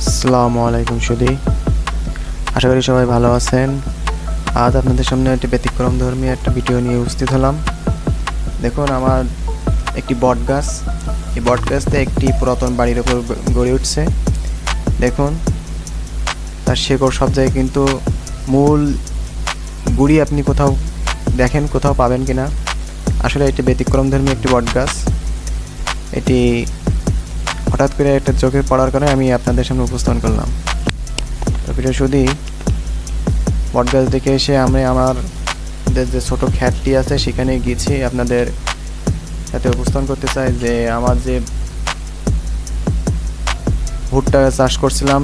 আসসালামু আলাইকুম সুদি আশা করি সবাই ভালো আছেন। আজ আপনাদের সামনে একটি ব্যতিক্রম ধর্মী একটা ভিডিও নিয়ে উপস্থিত হলাম। দেখুন, আমার একটি বট গাছ। এই বট গাছতে একটি পুরাতন বাড়ির ওপর গড়ে উঠছে। দেখুন, তার শেকড় সব জায়গায় কিন্তু মূল গুড়ি আপনি কোথাও দেখেন, কোথাও পাবেন কিনা। আসলে এটি ব্যতিক্রম ধর্মী একটি বট গাছ। এটি হঠাৎ করে একটা চোখে পড়ার কারণে আমি আপনাদের সামনে উপস্থাপন করলাম। তো প্রিয় সুদি বটগাছ দেখে এসে আমি আমার যে ছোটো খ্যাটটি আছে সেখানে গিয়েছি। আপনাদের সাথে উপস্থাপন করতে চাই যে আমার যে ভুট্টা চাষ করছিলাম,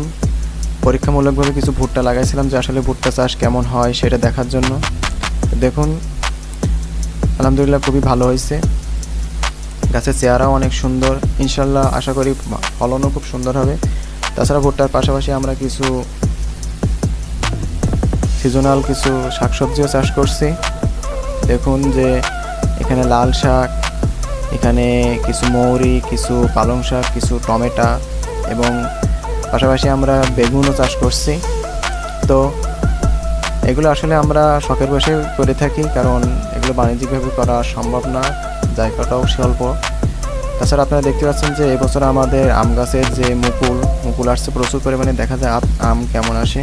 পরীক্ষামূলকভাবে কিছু ভুট্টা লাগাইছিলাম যে আসলে ভুট্টা চাষ কেমন হয় সেটা দেখার জন্য। দেখুন, আলহামদুলিল্লাহ খুবই ভালো হয়েছে। গাছের চেহারাও অনেক সুন্দর। ইনশাল্লাহ আশা করি ফলনও খুব সুন্দর হবে। তাছাড়া ভুট্টার পাশাপাশি আমরা কিছু সিজনাল কিছু শাকসবজিও চাষ করছি। দেখুন যে এখানে লাল শাক, এখানে কিছু মৌরি, কিছু পালং শাক, কিছু টমেটা এবং পাশাপাশি আমরা বেগুনও চাষ করছি। তো এগুলো আসলে আমরা শখের বসে করে থাকি, কারণ এগুলো বাণিজ্যিকভাবে করা সম্ভব না। জায়গাটাও স্বল্প তাছাড়া আপনারা দেখতে পাচ্ছেন যে এবছর আমাদের আম গাছের যে মুকুল মুকুল আসছে প্রচুর পরিমাণে, দেখা যায় আম কেমন আসে।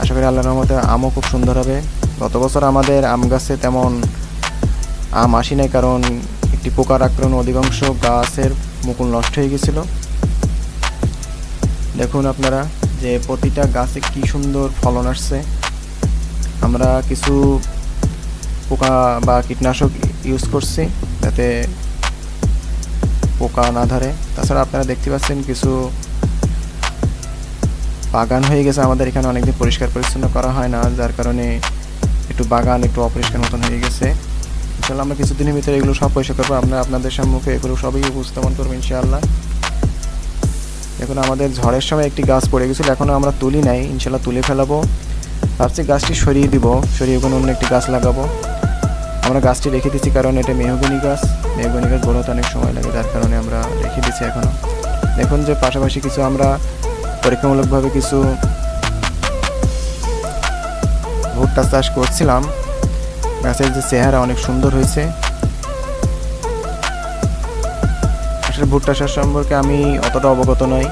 আশা করি আল্লাহর রহমতে আমও খুব সুন্দর হবে। গত বছর আমাদের আম গাছে তেমন আম আসি নাই, কারণ একটি পোকার আক্রমণ অধিকাংশ গাছের মুকুল নষ্ট হয়ে গেছিল। দেখুন আপনারা যে প্রতিটা গাছে কি সুন্দর ফলন আসছে। আমরা কিছু পোকা বা কীটনাশক ইউজ করছি যাতে পোকা না ধরে। তাছাড়া আপনারা দেখতে পাচ্ছেন কিছু বাগান হয়ে গেছে আমাদের। এখানে অনেকদিন পরিষ্কার পরিচ্ছন্ন করা হয় না, যার কারণে একটু বাগান একটু অপরিষ্কার মতন হয়ে গেছে। ইনশাল্লাহ আমরা কিছুদিনের ভিতরে এগুলো সব পরিষ্কার করব। আমরা আপনাদের সম্মুখে এগুলো সবই উপস্থাপন করব ইনশাআল্লাহ। এখন আমাদের ঝড়ের সময় একটি গাছ পড়ে গেছিল এখনও আমরা তুলি নাই। ইনশাল্লাহ তুলে ফেলাবো। ভাবছি গাছটি সরিয়ে দিব, সরিয়ে কোনো অন্য একটি গাছ লাগাবো। আমরা গাছটি রেখে দিচ্ছি কারণ এটা মেহগনি গাছ। মেহগনি গাছ বড় অনেক সময় লাগে, যার কারণে আমরা রেখে দিচ্ছি এখনও দেখুন যে পাশাপাশি কিছু আমরা পরীক্ষামূলকভাবে কিছু ভুট্টা চাষ করছিলাম। গাছের যে চেহারা অনেক সুন্দর হয়েছে। আসলে ভুট্টা চাষ সম্পর্কে আমি অতটা অবগত নই।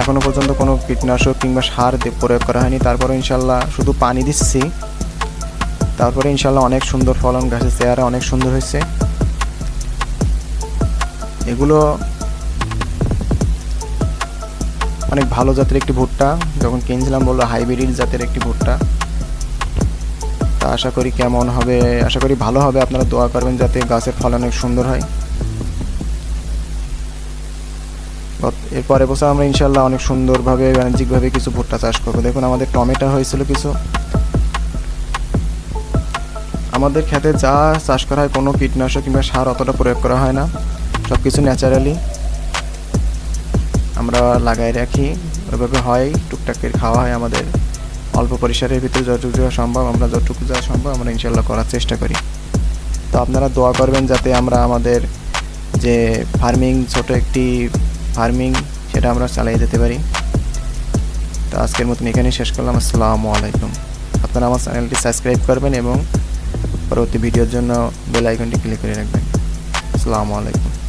এখনও পর্যন্ত কোনো কীটনাশক কিংবা সার প্রয়োগ করা হয়নি। তারপরে ইনশাল্লাহ শুধু পানি দিচ্ছি। তারপরে ইনশাল্লাহ অনেক সুন্দর ফলন গাছের চেহারা অনেক সুন্দর হয়েছে। এগুলো অনেক ভালো জাতের একটি ভুট্টা। যখন কিনছিলাম বলল হাইব্রিড জাতের একটি ভুট্টা। তা আশা করি কেমন হবে, আশা করি ভালো হবে। আপনারা দোয়া করবেন যাতে গাছের ফলন অনেক সুন্দর হয়। এর পরের বছর আমরা ইনশাল্লাহ অনেক সুন্দরভাবে, বাণিজ্যিকভাবে কিছু ভুট্টা চাষ করব। দেখুন আমাদের টমেটো হয়েছিল কিছু। আমাদের খেতে যা চাষ করা হয়, কোনো কীটনাশক কিংবা সার অতটা প্রয়োগ করা হয় না। সব কিছু ন্যাচারালি আমরা লাগাই রাখি। ওইভাবে হয় টুকটাক খাওয়া হয় আমাদের। অল্প পরিসরের ভিতরে যতটুকু যাওয়া সম্ভব, আমরা যতটুকু যাওয়া সম্ভব, আমরা ইনশাল্লাহ করার চেষ্টা করি। তো আপনারা দোয়া করবেন যাতে আমরা আমাদের যে ফার্মিং, ছোট একটি ফার্মিং, সেটা আমরা চালিয়ে যেতে পারি। তো আজকের মতন এখানেই শেষ করলাম। আসসালামু আলাইকুম। আপনারা আমার চ্যানেলটি সাবস্ক্রাইব করবেন এবং পরবর্তী ভিডিওর জন্য বেল আইকনটি ক্লিক করে রাখবেন। আসসালামু আলাইকুম।